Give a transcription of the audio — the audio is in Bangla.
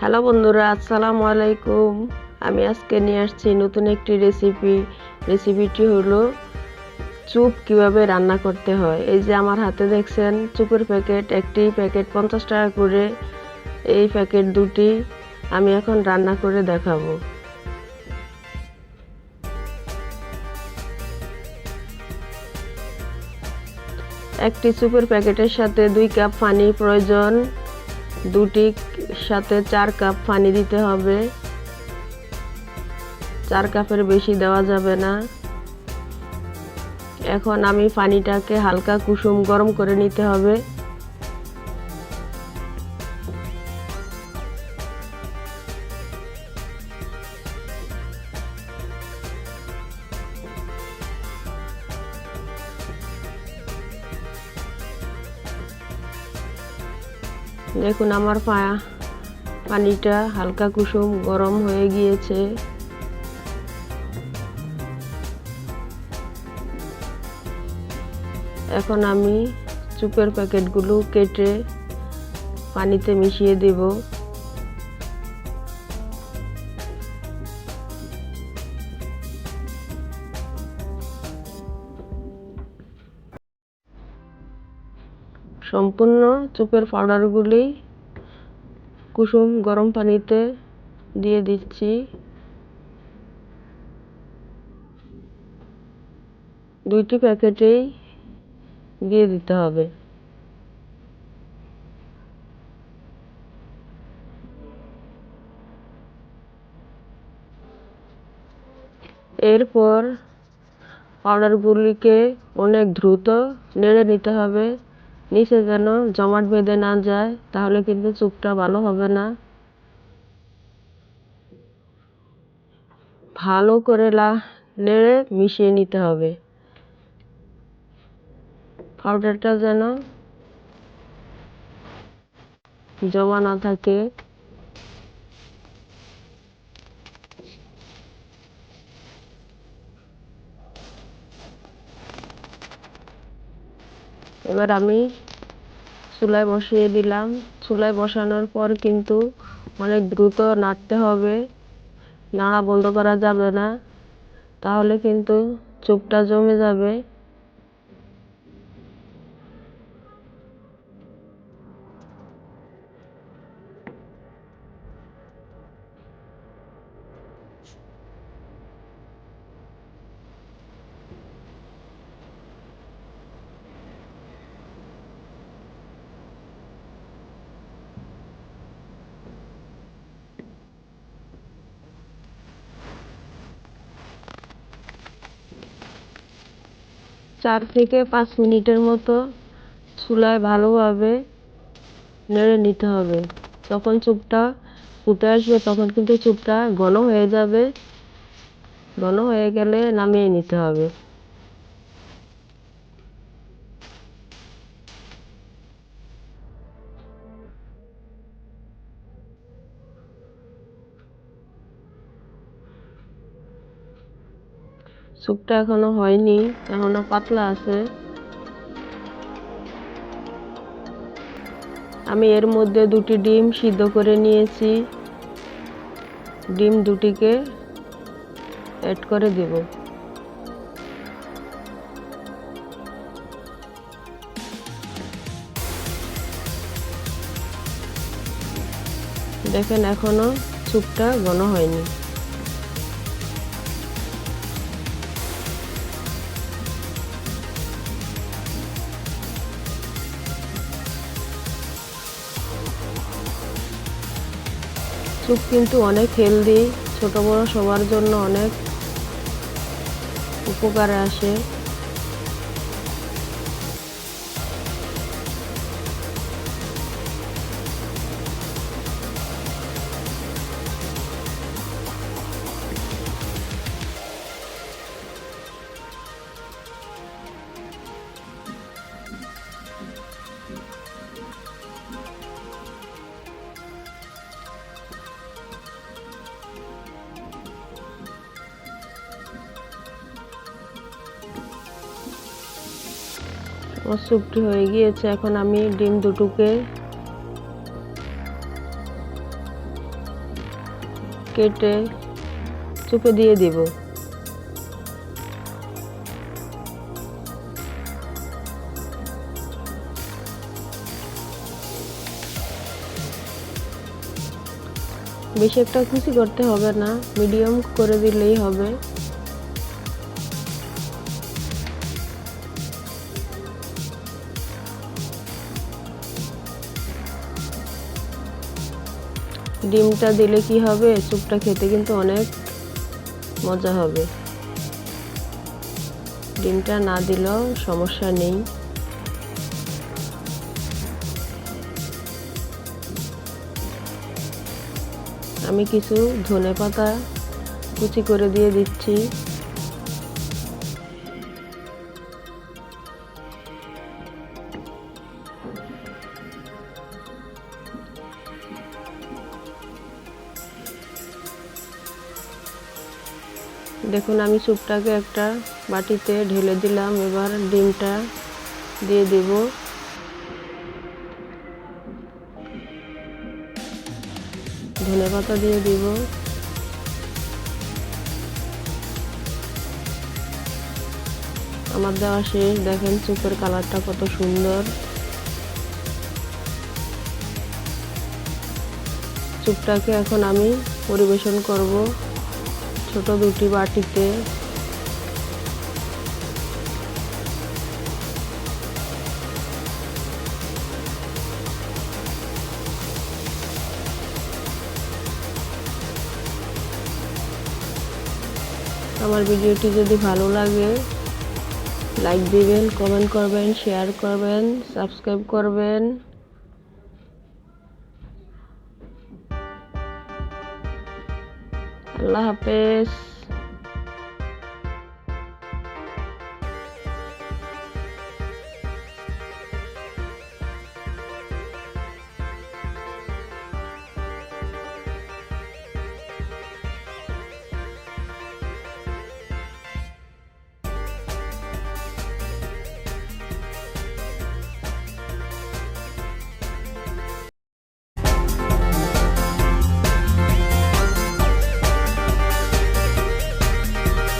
হ্যালো বন্ধুরা, আসসালামু আলাইকুম। আমি আজকে নিয়ে আসছি নতুন একটি রেসিপি রেসিপিটি হলো চুপ কীভাবে রান্না করতে হয়। এই যে আমার হাতে দেখছেন, চুপের প্যাকেট একটি প্যাকেট পঞ্চাশ টাকা করে। এই প্যাকেট দুটি আমি এখন রান্না করে দেখাবো। একটি চুপের প্যাকেটের সাথে দুই কাপ পানি প্রয়োজন। দুটি সাথে চার কাপ পানি দিতে হবে। চার কাপের বেশি দেওয়া যাবে না। এখন আমি পানিটাকে হালকা কুসুম গরম করে নিতে হবে। দেখুন আমার পা, পানিটা হালকা কুসুম, গরম হয়ে গিয়েছে। এখন আমি চুপের প্যাকেটগুলো কেটে পানিতে মিশিয়ে দেব। সম্পূর্ণ চুপের পাউডারগুলি কুসুম গরম পানিতে দিয়ে দিচ্ছি। দুইটি প্যাকেটেই দিয়ে দিতে হবে। এরপর পাউডারগুলিকে অনেক দ্রুত নেড়ে নিতে হবে। নিচে যেন জমাট বেঁধে না যায়, তাহলে কিন্তু চুপটা ভালো হবে না। ভালো করে লা, নেড়ে মিশিয়ে নিতে হবে। পাউডারটা যেন জমা না থাকে। এবার আমি চুলায় বসিয়ে দিলাম। চুলায় বসানোর পর কিন্তু অনেক দ্রুত নাড়তে হবে। নাড়া বন্ধ করা যাবে না। তাহলে কিন্তু চুপটা জমে যাবে। চার থেকে পাঁচ মিনিটের মতো চুলায় ভালোভাবে নেড়ে নিতে হবে। যখন চুপটা ফুটে আসবে, তখন কিন্তু চুপটা ঘন হয়ে যাবে। ঘন হয়ে গেলে নামিয়ে নিতে হবে। স্যুপটা এখনও হয়নি, এখনও পাতলা আছে। আমি এর মধ্যে দুটি ডিম সিদ্ধ করে নিয়েছি। ডিম দুটিকে অ্যাড করে দেব। দেখেন এখনও স্যুপটা ঘন হয়নি। স্যুপ কিন্তু অনেক হেলদি ছোট বড় সবার জন্য অনেক উপকারে আসে। আমার স্যুপটি হয়ে গিয়েছে। এখন আমি ডিম দুটোকে কেটে চুপে দিয়ে দিব। বেশি একটা কুচি করতে হবে না, মিডিয়াম করে দিলেই হবে। ডিমটা দিলে কি হবে? স্যুপটা খেতে কিন্তু অনেক মজা হবে। ডিমটা না দিলেও সমস্যা নেই। আমি কিছু ধনে পাতা কুচি করে দিয়ে দিচ্ছি। দেখুন, আমি স্যুপটাকে একটা বাটিতে ঢেলে দিলাম। এবার ডিমটা দিয়ে দেব। ধনে পাতা দিয়ে দিব। আমার দেওয়া শেষ। দেখেন স্যুপের কালারটা কত সুন্দর। স্যুপটাকে এখন আমি পরিবেশন করব। ছোট দুটি বাটিতে। আমার ভিডিওটি যদি ভালো লাগে লাইক দিবেন কমেন্ট করবেন শেয়ার করবেন সাবস্ক্রাইব করবেন। আল্লাহ হাফেজ।